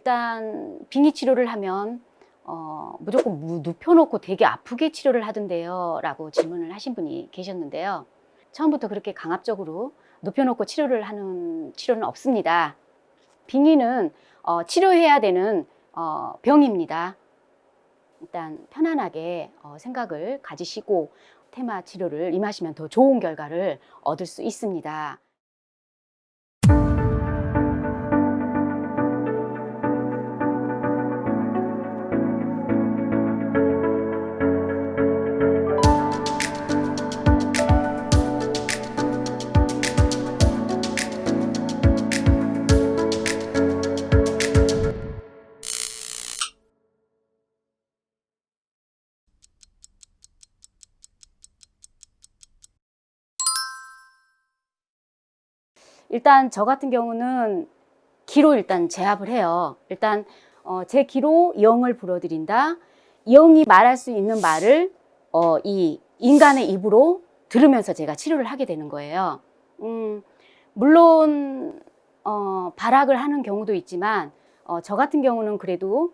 일단 빙의 치료를 하면 어, 무조건 무- 눕혀놓고 되게 아프게 치료를 하던데요. 라고 질문을 하신 분이 계셨는데요. 처음부터 그렇게 강압적으로 눕혀놓고 치료를 하는 치료는 없습니다. 빙의는 어, 치료해야 되는 어, 병입니다. 일단 편안하게 어, 생각을 가지시고 테마 치료를 임하시면 더 좋은 결과를 얻을 수 있습니다. 일단 저 같은 경우는 기로 일단 제압을 해요. 일단 어, 제 기로 영을 불어들인다. 영이 말할 수 있는 말을 어, 이 인간의 입으로 들으면서 제가 치료를 하게 되는 거예요. 음, 물론 어, 발악을 하는 경우도 있지만 어, 저 같은 경우는 그래도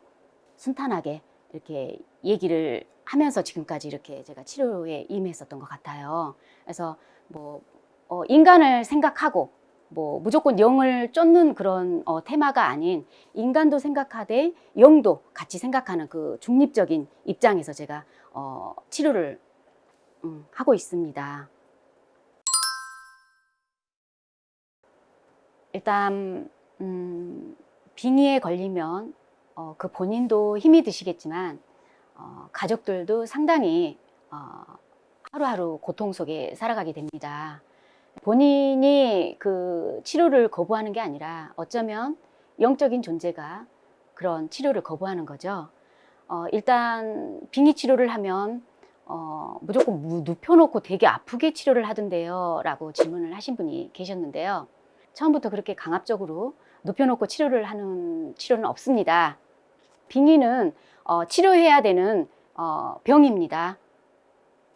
순탄하게 이렇게 얘기를 하면서 지금까지 이렇게 제가 치료에 임했었던 것 같아요. 그래서 뭐 어, 인간을 생각하고 뭐 무조건 영을 쫓는 그런 어, 테마가 아닌 인간도 생각하되 영도 같이 생각하는 그 중립적인 입장에서 제가 어, 치료를 음, 하고 있습니다. 일단 음, 빙의에 걸리면 어, 그 본인도 힘이 드시겠지만 어, 가족들도 상당히 어, 하루하루 고통 속에 살아가게 됩니다. 본인이 그 치료를 거부하는 게 아니라 어쩌면 영적인 존재가 그런 치료를 거부하는 거죠. 어, 일단 빙의 치료를 하면 어, 무조건 무- 눕혀놓고 되게 아프게 치료를 하던데요. 라고 질문을 하신 분이 계셨는데요. 처음부터 그렇게 강압적으로 눕혀놓고 치료를 하는 치료는 없습니다. 빙의는 어, 치료해야 되는 어, 병입니다.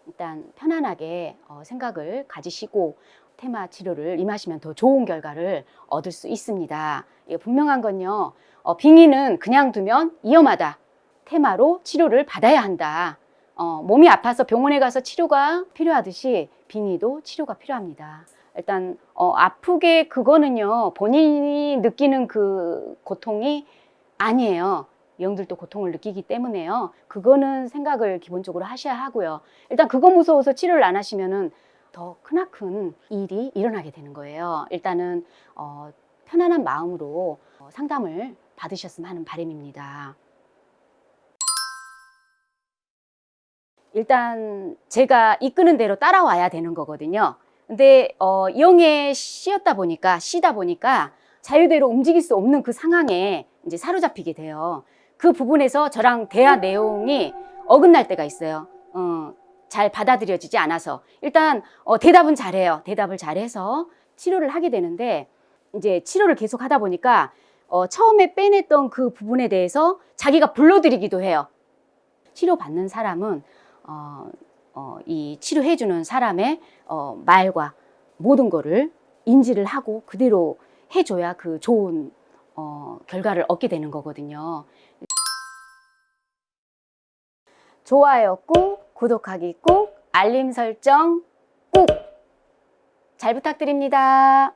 일단 편안하게 어, 생각을 가지시고 테마 치료를 임하시면 더 좋은 결과를 얻을 수 있습니다. 이게 분명한 건요. 어, 빙의는 그냥 두면 위험하다. 테마로 치료를 받아야 한다. 어, 몸이 아파서 병원에 가서 치료가 필요하듯이 빙의도 치료가 필요합니다. 일단 어, 아프게 그거는요 본인이 느끼는 그 고통이 아니에요. 영들도 고통을 느끼기 때문에요. 그거는 생각을 기본적으로 하셔야 하고요. 일단 그거 무서워서 치료를 안 하시면은 더 크나큰 일이 일어나게 되는 거예요. 일단은 어, 편안한 마음으로 어, 상담을 받으셨으면 하는 바람입니다. 일단 제가 이끄는 대로 따라와야 되는 거거든요. 근데 어, 영에 씌었다 보니까 쉬다 보니까 자유대로 움직일 수 없는 그 상황에 이제 사로잡히게 돼요. 그 부분에서 저랑 대화 내용이 어긋날 때가 있어요. 어, 잘 받아들여지지 않아서 일단 어, 대답은 잘해요. 대답을 잘해서 치료를 하게 되는데 이제 치료를 계속 하다 보니까 어, 처음에 빼냈던 그 부분에 대해서 자기가 불러들이기도 해요. 치료받는 사람은 어, 어, 이 치료해주는 사람의 어, 말과 모든 거를 인지를 하고 그대로 해줘야 그 좋은 어, 결과를 얻게 되는 거거든요. 좋아요 꾹, 구독하기 꾹, 알림 설정 꾹. 잘 부탁드립니다.